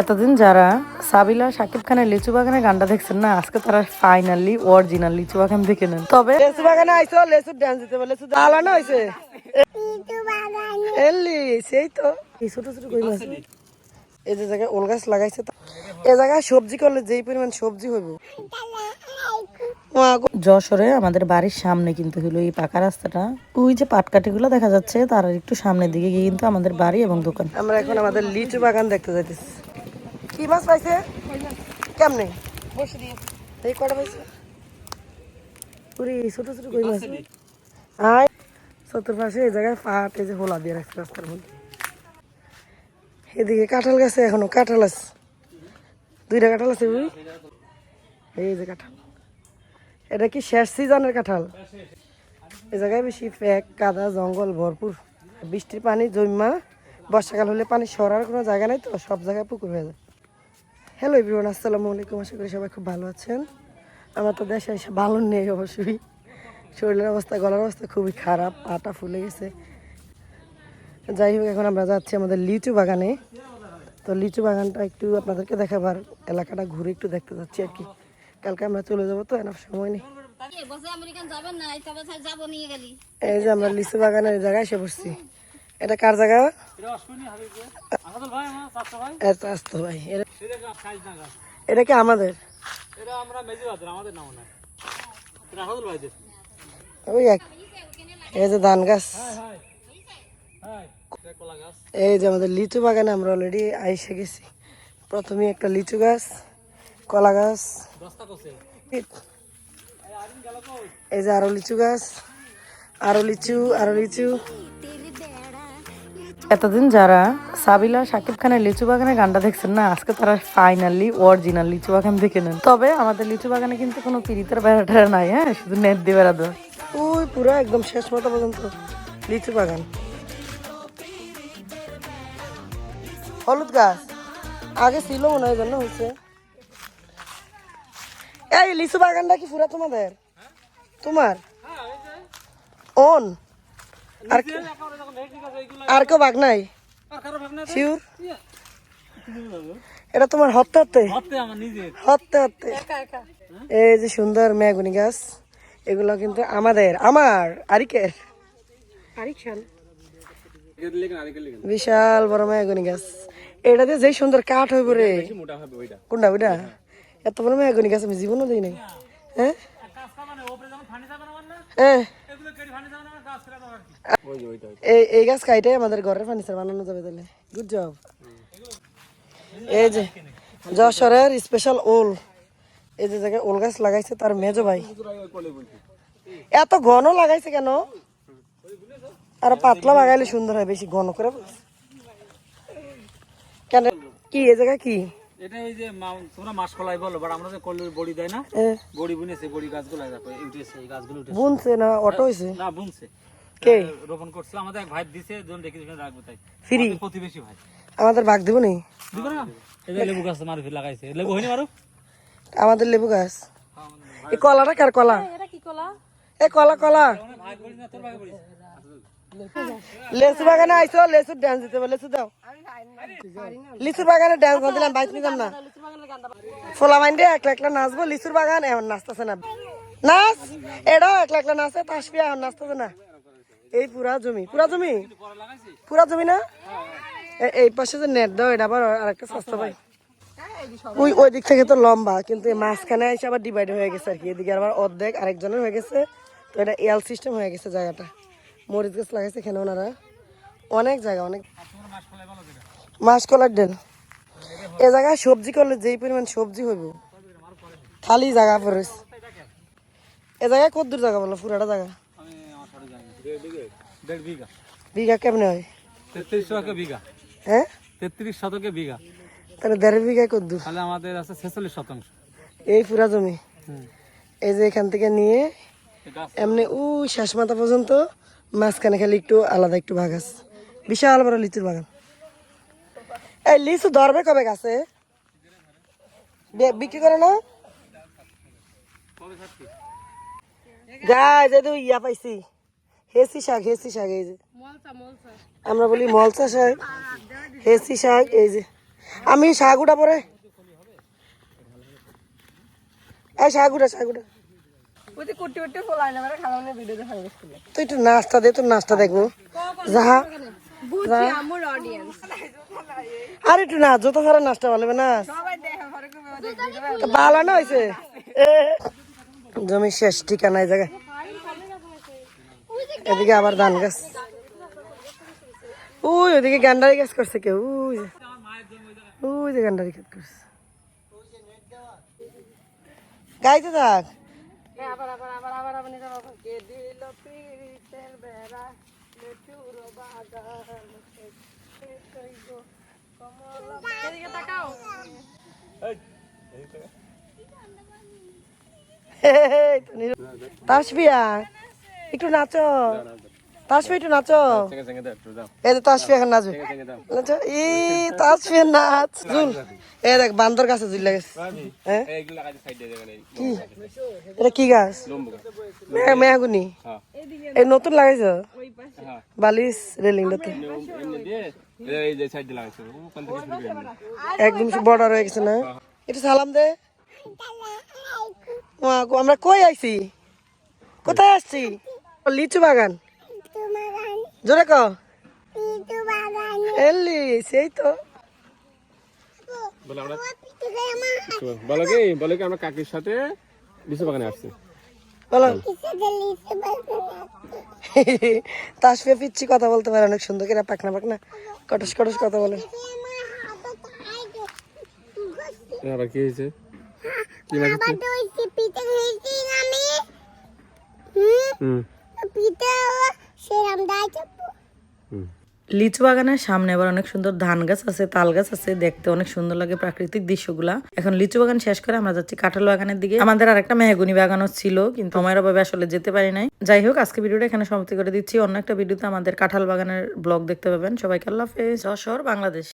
এতদিন যারা সাবিলা শাকিব খানের লিচু বাগানের গানটা দেখছেন না আজকে তারা ফাইনালি অরিজিনাল লিচু বাগান দেখে নেন। তবে লেসু বাগানে আইছো লেসু ডান্স দিতে বলে লেসু আলানো হইছে। এলি সেই তো। এই ছোট ছোট কই মাছ এই যে জায়গায় ওল গাছ লাগাইছে এ জায়গায় সবজি করলে যেই পরিমাণ সবজি হইব। যশোরে আমাদের বাড়ির সামনে কিন্তু হলো এই পাকা রাস্তাটা। ওই যে পাটকাঠিগুলো দেখা যাচ্ছে তার একটু সামনের দিকে গিয়ে কিন্তু আমাদের বাড়ি এবং দোকান। আমরা এখন আমাদের লিচু বাগান দেখতে যাইতেছি। কি মাছ পাইছে? কেমনে? এই কটা পাইছে? পুরি ছোট ছোট কই মাছ? আয়। চতুর্পাশে এই জায়গায় পাট এই যে হোলা দিয়ে রাখছে রাস্তার মধ্যে। এদিকে কাঁঠাল গাছে এখনও কাঁঠাল আছে। দুইটা কাঁঠাল আছে বুঝি এই যে কাঁঠাল। এটা কি শেষ সিজনের কাঁঠাল? এই জায়গায় বেশি ফ্যাক কাদা জঙ্গল ভরপুর। বৃষ্টির পানি জমা বর্ষাকাল হলে পানি সরার কোনো জায়গা নেই তো সব জায়গায় পুকুর হয়ে যায়। হ্যালো এভরিওয়ান আসসালামু আলাইকুম। আশা করি সবাই খুব ভালো আছেন। আমার তো দেশে এসে ভালো নেই অবশ্যই। শরীরের অবস্থা গলার অবস্থা খুবই খারাপ পাটা ফুলে গেছে। যাই হোক এখন আমরা যাচ্ছি আমাদের লিচু বাগানে। তো লিচু বাগানটা একটু আপনাদেরকে দেখাবার এলাকাটা ঘুরে একটু দেখতে যাচ্ছি আর কি। কালকে আমরা চলে যাব তো এনার সময় নেই। এই যে আমরা লিচু বাগানের জায়গায় এসে বসছি। এটা কার জায়গা? এটা ভাই। এটা- এটা কি আমাদের? ওই এক এই যে ধান গাছ। এই যে আমাদের লিচু বাগানে আমরা অলরেডি আইসে গেছি। প্রথমে একটা লিচু গাছ কলা গাছ। এই যে আরও লিচু গাছ আরও লিচু আরও লিচু। এতদিন যারা সাবিলা শাকিব খানের লিচু বাগানের গানটা দেখছেন না আজকে তারা ফাইনালি অরিজিনাল লিচু বাগান দেখে নেন। তবে আমাদের লিচু বাগানে কিন্তু কোনো পিরিতের বেড়া টেড়া নাই হ্যাঁ? শুধু নেট দিয়ে বেড়া দেওয়া ওই পুরো একদম শেষ মতো পর্যন্ত লিচু বাগান। হলুদ গাছ। আগে ছিল মনে হয় জন্য হয়েছে। এই লিচু বাগানটা কি পুরা তোমাদের তোমার? ওন আর আর কেউ বাগ নাই? শিউর এটা তোমার হতে হতে হতে হতে এই যে সুন্দর মেগুনি গাছ এগুলো কিন্তু আমাদের আমার আরিকের। বিশাল বড় মেগুনি গাছ। এটা দিয়ে যে সুন্দর কাঠ হইব রে। কোনটা ওইটা? এত বড় মেগুনি গাছ আমি জীবনও দিই নাই। হ্যাঁ? হ্যাঁ। এই এই গাছ কাইটাই আমাদের ঘরের ফার্নিচার বানানো যাবে তাহলে। গুড জব এই যে যশোরের স্পেশাল ওল। এই যে জায়গায় ওল গাছ লাগাইছে তার মেজো ভাই। এত ঘন লাগাইছে কেন? আর পাতলা লাগাইলে সুন্দর হয় বেশি ঘন করে কেন? কি এই জায়গা কি? এটা ওই যে তোমরা মাছ কলাই বলো বাট আমরা যে কলের বড়ি দেয় না বড়ি বুনেছে বড়ি গাছগুলো এই এই গাছগুলো বুনছে না অটো হয়েছে? না বুনছে। কে? রোপণ করছে। আমাদের এক ভাই দিছে জন রেখে রাখব তাই। ফ্রি? প্রতিবেশী ভাই। আমাদের বাঘ দিব নি? দিবে না? এই যে লেবু গাছ মারি লাগাইছে। লেবু হয়নি মারো আমাদের লেবু গাছ। এই কলাটা কার কলা? এ কলা? কলা ভাই করিস না তোর ভাই করিস লেচু বাগানে আইছো লেচুর ডান্স দিতে বলে লেচু দাও। লিচুর বাগানে ডান্স না দিলাম বাইক নিতাম না। ফোলা মাইন্ডে একলা একলা নাচবো লিচুর বাগান এখন নাচতেছে না। নাচ? এটাও একলা একলা নাচে তাসবি এখন নাচতেছে না। এই পুরা জমি পুরা জমি? পুরা জমি না? এই পাশে যে নেট দাও, এটা আবার আরেকটা সস্তা পাই ওই ওই দিক থেকে তো লম্বা, কিন্তু এই মাঝখানে এসে আবার ডিভাইড হয়ে গেছে আর কি। এদিকে আবার অর্ধেক আরেকজনের হয়ে গেছে। তো এটা এল সিস্টেম হয়ে গেছে জায়গাটা। মরিচ গাছ লাগাইছে এখানে ওনারা। অনেক জায়গা, অনেক মাসকলার ডেল। এ জায়গায় সবজি করলে যেই পরিমাণ সবজি হইব, খালি জায়গা পড়েছে। এ জায়গায় কত দূর জায়গা বলো, পুরাটা জায়গা আমি আমার সাথে জানি দেড় বিঘা। বিঘা কেমনে হয়? তেত্রিশ শতকে বিঘা। হ্যাঁ? তেত্রিশ শতকে বিঘা। তাহলে দেড় বিঘায় কত তাহলে আমাদের আছে ছেচল্লিশ শতাংশ। এই পুরা জমি? এই যে এখান থেকে নিয়ে এমনি উ শেষ মাথা পর্যন্ত মাঝখানে খালি একটু আলাদা একটু ভাগ আছে। বিশাল বড় লিচুর বাগান। এই লিচু ধরবে কবে গাছে? বিক্রি করে না? গাছ এই ইয়া পাইছি। হেসি শাক হেসি শাক এই যে। আমরা বলি মলসা শাক হেসি শাক এই যে। আমি পরে। এই তো একটু নাস্তা দে নাস্তা দেখব। যাহা। আর একটু না যত সারা নাস্তা ভালো না। তো ভালো না হয়েছে জমি শেষ ঠিকানা এই জায়গায়। এদিকে আবার ধান গাছ ওই ওদিকে গান্ডারি গাছ করছে কেউ ওই গান্ডারি গাছ করছে গাইতে থাক তাসফিয়া একটু নাচো। তাসফিয়া একটু নাচো। এই যে তাসফিয়া এখন নাচবে। নাচো। ই তাসফিয়া নাচ। জুল এই দেখ, বান্দর গাছে হ্যাঁ কি? এটা কি গাছ? মে- মেহাগুনি? এই নতুন লাগাইছো? বালিশ রেলিংটাতে একদম বর্ডার হয়ে গেছে না? একটু সালাম দে। আমরা কই আইছি? কোথায় আসছি? লিচু বাগান? জোরে ক এলি সেই তো। বলো কি বলো কি আমরা কাকির সাথে লিচু বাগানে আসছি। বলো। তাসফিয়া পিচ্ছি কথা বলতে পারে অনেক সুন্দর করে পাকনা পাকনা। কটস কটস কথা বলে। আবার কি হয়েছে? কি লাগছে হুম? হুম। লিচু বাগানের সামনে আবার অনেক সুন্দর ধান গাছ আছে, তাল গাছ আছে, দেখতে অনেক সুন্দর লাগে প্রাকৃতিক দৃশ্যগুলা। এখন লিচু বাগান শেষ করে আমরা যাচ্ছি কাঁঠাল বাগানের দিকে। আমাদের আরেকটা মেহগুনি বাগানও ছিল, কিন্তু সময়ের অভাবে আসলে যেতে পারি নাই। যাই হোক, আজকে ভিডিওটা এখানে সমাপ্তি করে দিচ্ছি। অন্য একটা ভিডিওতে আমাদের কাঁঠাল বাগানের ব্লগ দেখতে পাবেন। সবাইকে আল্লাহ হাফেজ। যশোর, বাংলাদেশ।